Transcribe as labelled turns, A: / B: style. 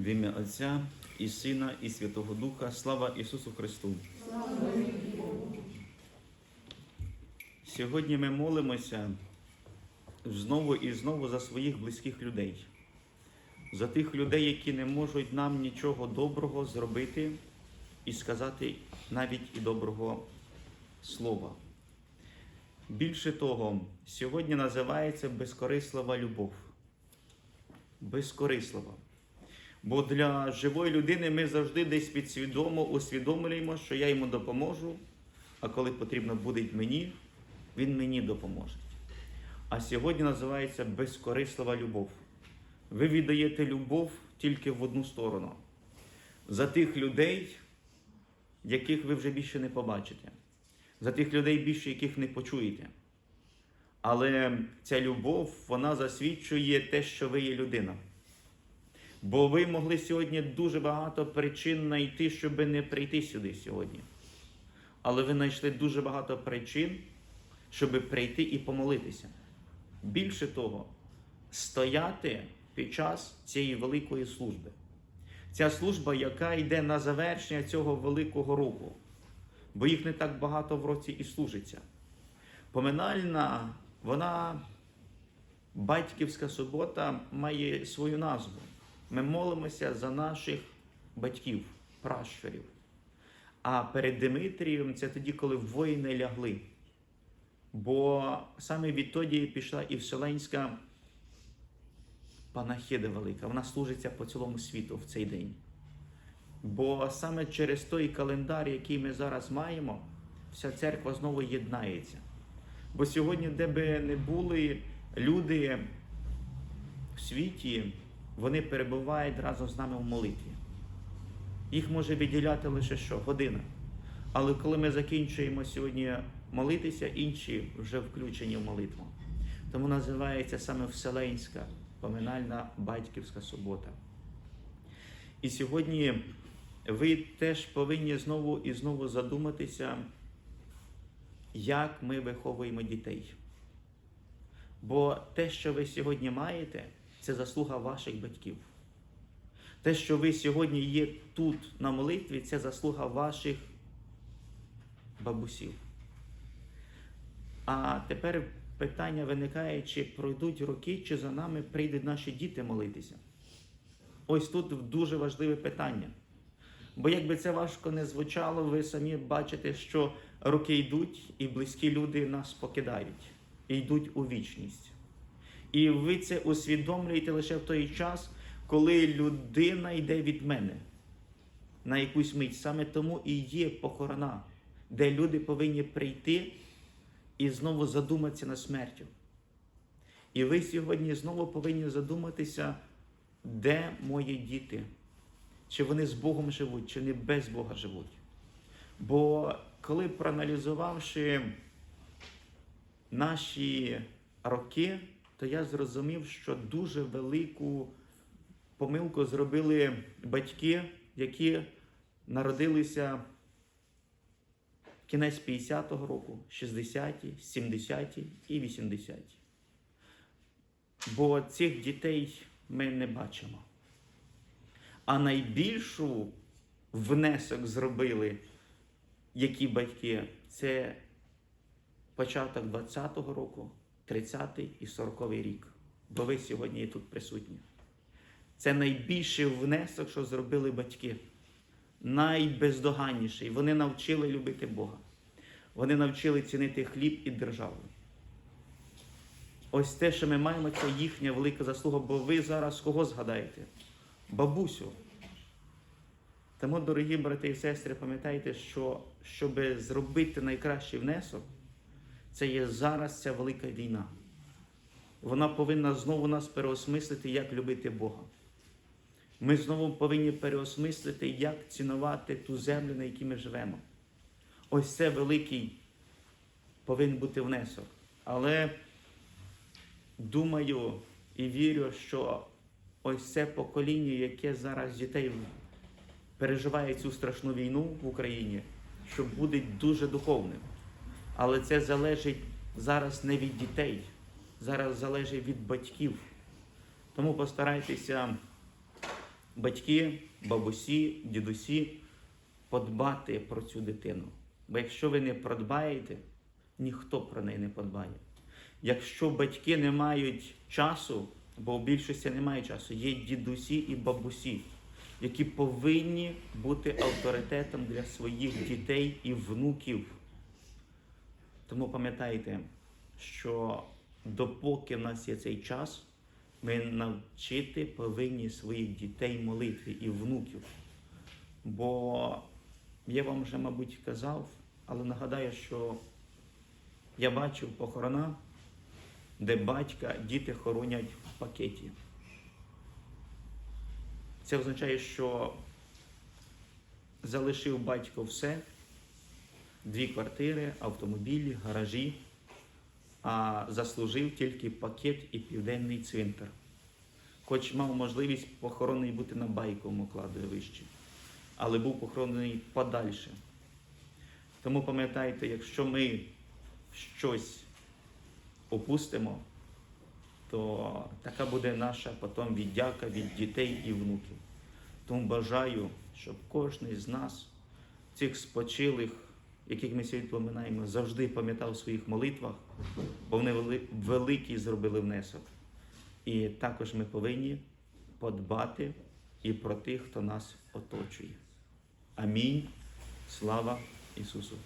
A: В ім'я Отця і Сина, і Святого Духа. Слава Ісусу Христу! Сьогодні ми молимося знову і знову за своїх близьких людей, за тих людей, які не можуть нам нічого доброго зробити і сказати навіть і доброго слова. Більше того, сьогодні називається безкорислива любов. Безкорислива. Бо для живої людини ми завжди десь підсвідомо усвідомлюємо, що я йому допоможу, а коли потрібно буде мені, він мені допоможе. А сьогодні називається безкорислива любов. Ви віддаєте любов тільки в одну сторону. За тих людей, яких ви вже більше не побачите, за тих людей, більше яких не почуєте. Але ця любов, вона засвідчує те, що ви є людина. Бо ви могли сьогодні дуже багато причин знайти, щоб не прийти сюди сьогодні. Але ви знайшли дуже багато причин, щоб прийти і помолитися. Більше того, стояти під час цієї великої служби. Ця служба, яка йде на завершення цього великого року, бо їх не так багато в році і служиться. Поминальна, вона, батьківська субота, має свою назву. Ми молимося за наших батьків, пращурів. А перед Димитрієм це тоді, коли воїни лягли. Бо саме відтоді пішла і Вселенська панахида велика. Вона служиться по цілому світу в цей день. Бо саме через той календар, який ми зараз маємо, вся церква знову єднається. Бо сьогодні, де би не були люди в світі, вони перебувають разом з нами в молитві. Їх може відділяти лише що? Година. Але коли ми закінчуємо сьогодні молитися, інші вже включені в молитву. Тому називається саме Вселенська поминальна батьківська субота. І сьогодні ви теж повинні знову і знову задуматися, як ми виховуємо дітей. Бо те, що ви сьогодні маєте, це заслуга ваших батьків. Те, що ви сьогодні є тут на молитві, це заслуга ваших бабусів. А тепер питання виникає, чи пройдуть роки, чи за нами прийдуть наші діти молитися. Ось тут дуже важливе питання. Бо якби це важко не звучало, ви самі бачите, що роки йдуть, і близькі люди нас покидають, і йдуть у вічність. І ви це усвідомлюєте лише в той час, коли людина йде від мене на якусь мить. Саме тому і є похорона, де люди повинні прийти і знову задуматися над смертю. І ви сьогодні знову повинні задуматися, де мої діти, чи вони з Богом живуть, чи вони без Бога живуть. Бо коли проаналізувавши наші роки, то я зрозумів, що дуже велику помилку зробили батьки, які народилися кінець 50-го року, 60-ті, 70-ті і 80-ті. Бо цих дітей ми не бачимо. А найбільшу внесок зробили які батьки, це початок 20-го року, 30-й і 40-й рік. Бо ви сьогодні є тут присутні. Це найбільший внесок, що зробили батьки. Найбездоганніший. Вони навчили любити Бога. Вони навчили цінити хліб і державу. Ось те, що ми маємо, це їхня велика заслуга, бо ви зараз кого згадаєте? Бабусю. Тому, дорогі брати і сестри, пам'ятайте, що щоб зробити найкращий внесок, це є зараз ця велика війна. Вона повинна знову нас переосмислити, як любити Бога. Ми знову повинні переосмислити, як цінувати ту землю, на якій ми живемо. Ось це великий повинен бути внесок. Але думаю і вірю, що ось це покоління, яке зараз дітей переживає цю страшну війну в Україні, що буде дуже духовним. Але це залежить зараз не від дітей, зараз залежить від батьків. Тому постарайтеся батьки, бабусі, дідусі, подбати про цю дитину. Бо якщо ви не подбаєте, ніхто про неї не подбає. Якщо батьки не мають часу, бо у більшості немає часу, є дідусі і бабусі, які повинні бути авторитетом для своїх дітей і внуків. Тому пам'ятайте, що допоки в нас є цей час, ми навчити повинні своїх дітей молитві і внуків. Бо я вам вже, мабуть, казав, але нагадаю, що я бачив похорона, де батька діти хоронять в пакеті. Це означає, що залишив батько все, дві квартири, автомобілі, гаражі, а заслужив тільки пакет і південний цвинтар. Хоч мав можливість похоронений бути на байковому кладовищі, але був похоронений подальше. Тому пам'ятайте, якщо ми щось опустимо, то така буде наша потім віддяка від дітей і внуків. Тому бажаю, щоб кожен з нас, цих спочилих, яких ми сьогодні поминаємо, завжди пам'ятав у своїх молитвах, бо вони вели- великий зробили внесок. І також ми повинні подбати і про тих, хто нас оточує. Амінь. Слава Ісусу!